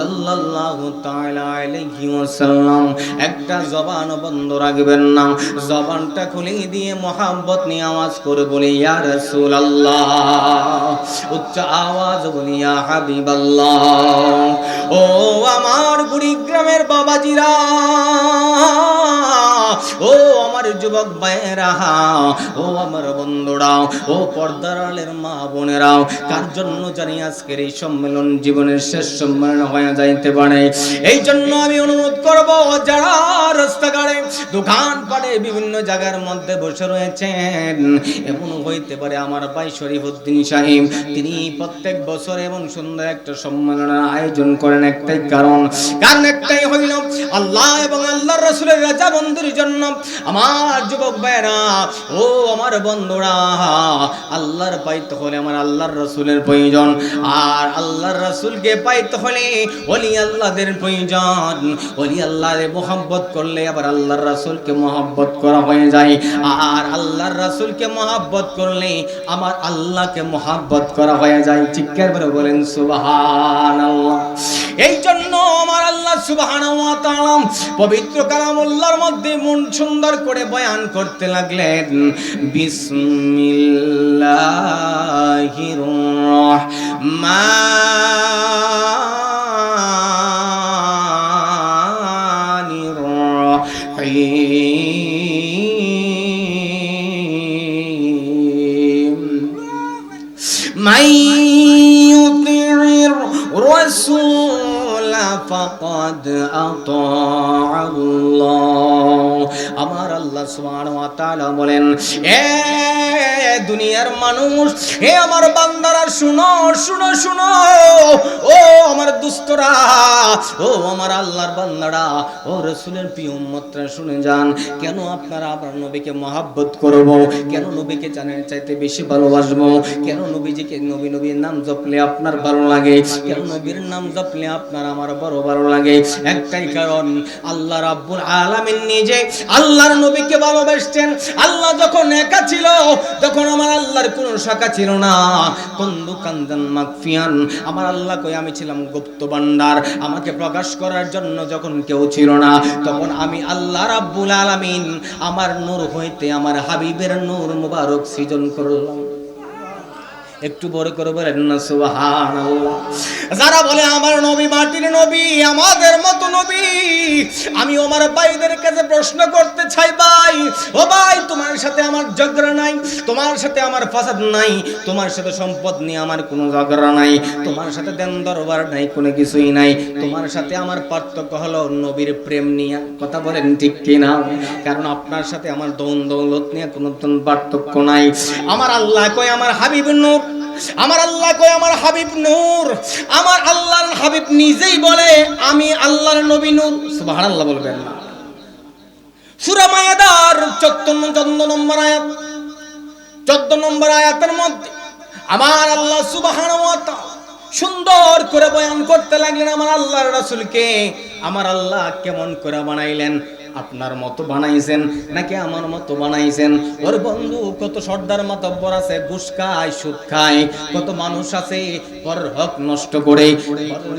সাল্লাল্লাহু তাআলা আলাইহি ওয়াসাল্লাম, একটা জবান বন্ধ রাখবেন না। জবানটা খুলে দিয়ে মোহাম্মত নিয়ে আওয়াজ করে বলি, ইয়া রাসূলুল্লাহ। উচ্চ আওয়াজ বলি, ইয়া হাবিবাল্লাহ। ও আমার কুড়িগ্রামের বাবাজিরা ও আমার যুবক ভাইয়েরা, ও আমার বন্ধুরা ও পর্দার আলের মা বোনেরা কার জন্য জানি আজকের এই সম্মেলন জীবনের শেষ সম্মেলন হয়ে যাইতে পারে? এই জন্য আমি অনুরোধ করব, যারা রাস্তাঘাটে দোকান পাটে বিভিন্ন জায়গার মধ্যে বসে রয়েছেন এমন হইতে পারে আমার ভাই শরীফুদ্দিন তিনি প্রত্যেক বছর এবং সুন্দর একটা সম্মেলনের আয়োজন করেন একটাই কারণ। কারণ একটাই হইল, আল্লাহ এবং আল্লাহর রসুলের রাজা বন্ধুর জন্য। আমার যুবক ভাইরা ও আমার বন্ধুরা, আল্লাহর পাইতে হলে আমার আল্লাহর রসুলের প্রয়োজন। আর আল্লাহর রসুলকে পাইতে হলে ওলি আল্লাহদের প্রয়োজন। ওলি আল্লাহরে মোহাব্বত করলে আবার আল্লাহর রাসূলকে মোহাব্বত করা হয়ে যায়। আর আল্লাহর রসুলকে মোহাব্বত করলে আমার আল্লাহকে মোহাব্বত করা হয়ে যায়। চিৎকার করে বলেন, সুবহানাল্লাহ। এই জন্য আমার আল্লাহ সুবাহান পবিত্র কালামুল্লার মধ্যে মন সুন্দর করে বয়ান করতে লাগলেন, বিসমিল্লাহির রহিম। فقد أطاع الله আমার আল্লাহ বলেন, এ দুনিয়ার মানুষ, হে আমার বান্দারা, শুনো শুনো শুনো। ও আমার দুস্তরা, ও আমার আল্লাহর বান্দারা, ও রাসূলের প্রিয় শুনে যান, কেন আপনারা আমার নবীকে মহাব্বত করব? কেন নবীকে জানার চাইতে বেশি ভালোবাসবো? কেন নবীজিকে নবী নবীর নাম জপলে আপনার ভালো লাগে? কেন নবীর নাম জপলে আপনার আমার বড় ভালো লাগে? একটাই কারণ, আল্লাহ রাব্বুল আলামিন নিজে আল্লাহর নবীকে ভালোবাসতেন। আল্লাহ যখন একা ছিল, তখন আমার আল্লাহর কোনো শাখা ছিল না। কন্দু কান্দান মাকফিয়ান আমার আল্লাহ কই, আমি ছিলাম গুপ্ত ভান্ডার। আমাকে প্রকাশ করার জন্য যখন কেউ ছিল না, তখন আমি আল্লাহ রাব্বুল আলামিন আমার নূর হইতে আমার হাবিবের নূর মুবারক সৃজন করলাম। একটু বড় করে বলেন, না, সুবহানাল্লাহ। যারা বলে, আমার নবী মাটির নবী, আমাদের মতো নবী। আমি আমার ভাইদের কাছে প্রশ্ন করতে চাই, ভাই, ও ভাই, তোমার সাথে আমার ঝগড়া নাই, তোমার সাথে আমার ফাসাদ নাই, তোমার সাথে সম্পদ নিয়ে আমার কোনো ঝগড়া নাই, তোমার সাথে দেন দরবার নাই, কোনো কিছুই নাই, তোমার সাথে আমার পার্থক্য হলো নবীর প্রেম নিয়ে। কথা বলেন ঠিক কিনা? কারণ আপনার সাথে আমার দৌন দৌলত নিয়ে কোনো পার্থক্য নাই। আমার আল্লাহ কয়, আমার হাবিব নূর আমার আল্লাহ কয়, আমার হাবিব নূর। আমার আল্লাহর হাবিব নিজেই বলে, আমি আল্লাহর নবী নূর। সুবহানাল্লাহ বলবেন। না সূরা মায়াদার 14 14 নম্বর আয়াত 14 নম্বর আয়াতের মধ্যে আমার আল্লাহ সুবহানাহু ওয়া তাআলা সুন্দর করে বয়ান করতে লাগলেন আমার আল্লাহর রাসূলকে। আমার আল্লাহ কেমন করে বানাইলেন? আপনার মতো বানাইছেন? নাকি আমার মতো বানাইছেন? ওর বন্ধু কত সর্দার মাতব্বর আছে, ঘুষ খায়, সুদ খায়, কত মানুষ আছে পর হক নষ্ট করে।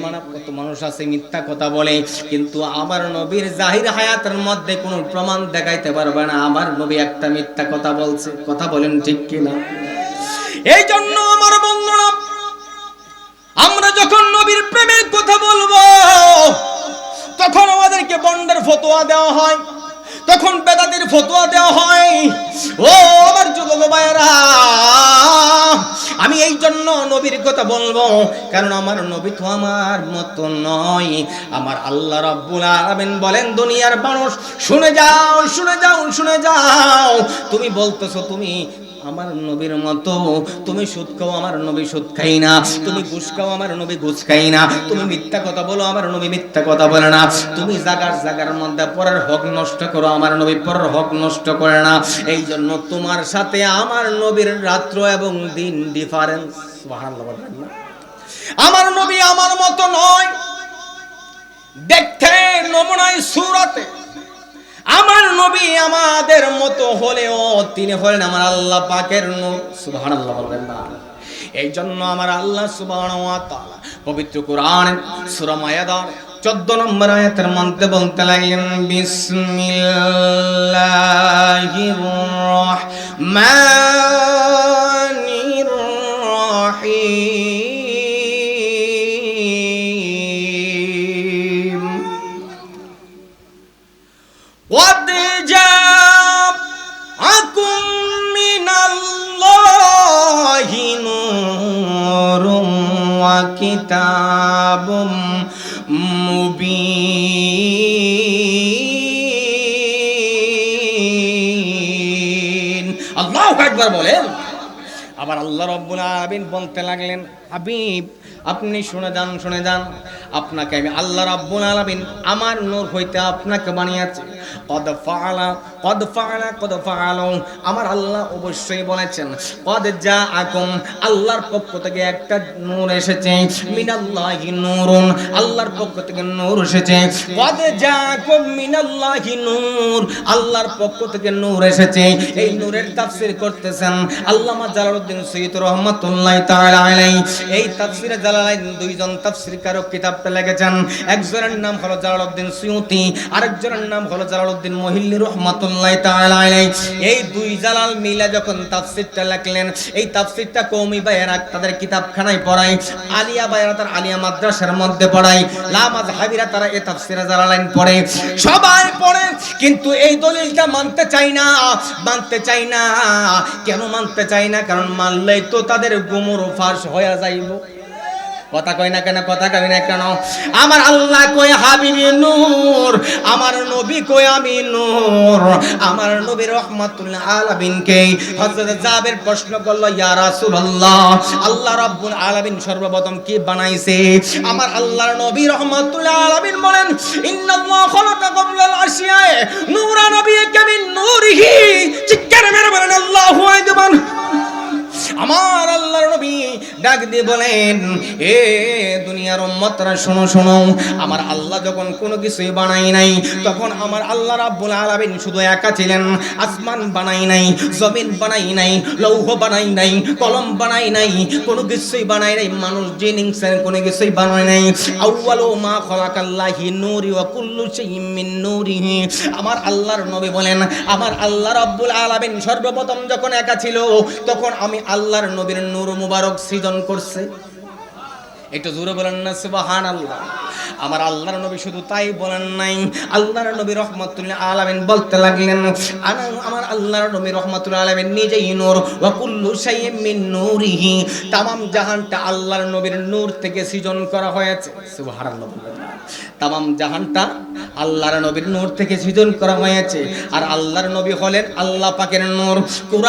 মানে কত মানুষ আছে, মিথ্যা কথা বলে। কিন্তু আমার নবীর জাহির হায়াতের মধ্যে কোনো প্রমাণ দেখাইতে পারবে না। আমার নবী একটা মিথ্যা কথা বলছে। কথা বলেন ঠিক কিনা? এই জন্য দেওয়া হয়। তখন বেদাতির ফতোয়া দেওয়া হয়, ও আমার যুবক ভাইয়েরা, আমি এই জন্য নবীর কথা বলব, কারণ আমার নবী তো আমার মতো নয়। আমার আল্লাহ রাব্বুল আলামিন বলেন, দুনিয়ার মানুষ, শুনে যাও শুনে যাও শুনে যাও। তুমি বলতেছো, তুমি আমার নবীর মতো। তুমি সুদ খাও, আমার নবী সুদ খাই না। তুমি ঘুষ খাও, আমার নবী ঘুষ খাই না। তুমি মিথ্যা কথা বলো, আমার নবী মিথ্যা কথা বলে না। তুমি জাগার জাগার মধ্যে পরের হক নষ্ট করো, আমার নবী পরের হক নষ্ট করে না। এই জন্য তোমার সাথে আমার নবীর রাত্র এবং দিন ডিফারেন্স আমার নবী আমার মতো নয়। দেখতেন নমুনায় সুরাতে আমার নবী আমাদের মতো হলেও তিনি হলেন আমার আল্লাহ পাকের নূর। সুবহানাল্লাহ বলবেন না। এই জন্য আমার আল্লাহ সুবহানাহু পবিত্র কোরআন সূরা মায়াদার 14 নম্বর আয়াতের মধ্যে বলতে লাগলেন, বিসমিল্লাহির রহমানির মুবিন আল্লাহ একবার বলেন। আবার আল্লাহ রব্বুল আবিন বলতে লাগলেন হাবিব আপনি শুনে যান শুনে যান। আপনাকে আমি আল্লাহ রাব্বুল আলামিন আমার নূর হইতে আপনাকে বানিয়েছি। কদ ফাআলা কদ ফাআলা, কদ ফাআলু। আমার আল্লাহ অবশ্যই বলেছেন, কদ জাআকুম, আল্লাহর পক্ষ থেকে একটা নূর এসেছে, মিনাল্লাহি নূরুন। আল্লাহর পক্ষ থেকে নূর এসেছে, কদ জাআকুম, মিনাল্লাহি নূর। আল্লাহর পক্ষ থেকে নূর এসেছে। এই নূরের তাফসীর করতেছেন আল্লামা জালালউদ্দিন সৈয়দ রহমাতুল্লাহ তাআলা আলাইহি। এই তাফসীরে দুইজন কিতাবটা একজনের নাম হলো জালালউদ্দিন আরেকজনের নাম হলো জালালউদ্দিন মহিল্লি তাআলা এই দুই জালাল মিলে যখন তাফসীরটা এই তাফসীরটা কওমি তাদের কিতাবখানায় আলিয়া তার আলিয়া মাদ্রাসার মধ্যে পড়ায়, লা মাযহাবিরা তারা এই তাফসীরে জালালাইন পড়ে। সবাই পড়ে, কিন্তু এই দলিলটা মানতে চাই না, মানতে চাই না। কেন মানতে চাই না? কারণ মানলেই তো তাদের গুমর ফাঁস হয়ে যাইব। কথা কয় না কেন, কথা কয় না কেন? আমার আল্লাহ কয়, হাবিবি নূর। আমার নবী কয়, আমি নূর। আমার নবী রহমাতুল্লাহ আলামিনকে হযরত জাবের প্রশ্ন করল, ইয়া রাসূলুল্লাহ, আল্লাহ রাব্বুল আলামিন সর্বপ্রথম কি বানাইছে? আমার আল্লাহর নবী রহমাতুল্লাহ আলামিন বলেন, ইন্নাল্লাহ খালাকা কবলাল আশিয়া নূরা নবিয়্যিকা মিন নূরিহি চিৎকার মেরে বলেন, আল্লাহু আকবার। আমার ডাক দিয়ে বলেন, এ দুনিয়ার উম্মতরা, শোনো শোনো, আমার আল্লাহ যখন কোনো কিছুই বানাই নাই, তখন আমার আল্লাহ রাব্বুল আলামিন শুধু একা ছিলেন। আসমান বানাই নাই, জমিন বানাই নাই, লৌহ বানাই নাই, কলম বানাই নাই, কোনো কিছুই বানাই নাই, মানুষ জিন, ইনসান কোনো কিছুই বানাই নাই। আউয়ালু মা খালাকাল্লাহি নূরি ওয়া কুল্লু শাইইন মিন নূরিহি। আমার আল্লাহর নবী বলেন, আমার আল্লাহ রাব্বুল আলামিন সর্বপ্রথম যখন একা ছিল, তখন আমি আল্লাহর নবীর নূর মুবারক সৃজন করছে। একটু জোরে বলেন না সুবাহান আল্লাহ আমার আল্লাহর নবী শুধু তাই বলেন নাই। আল্লাহর নবী রহমাতুল্লাহ আলামিন বলতে লাগলেন আমার আল্লাহর নবী রহমাতুল্লাহ আলামিন নিজেই নূর। ওয়া কুল্লু শাইইন মিন নূরিহি। তামাম জাহানটা আল্লাহর নবীর নূর থেকে সৃজন করা হয়েছে। সুবহানাল্লাহ। তামাম জাহানটা আল্লাহর নবীর নূর থেকে সৃজন করা হয়েছে। আর আল্লাহর নবী হলেন আল্লাহ পাকের নূর। কোরআন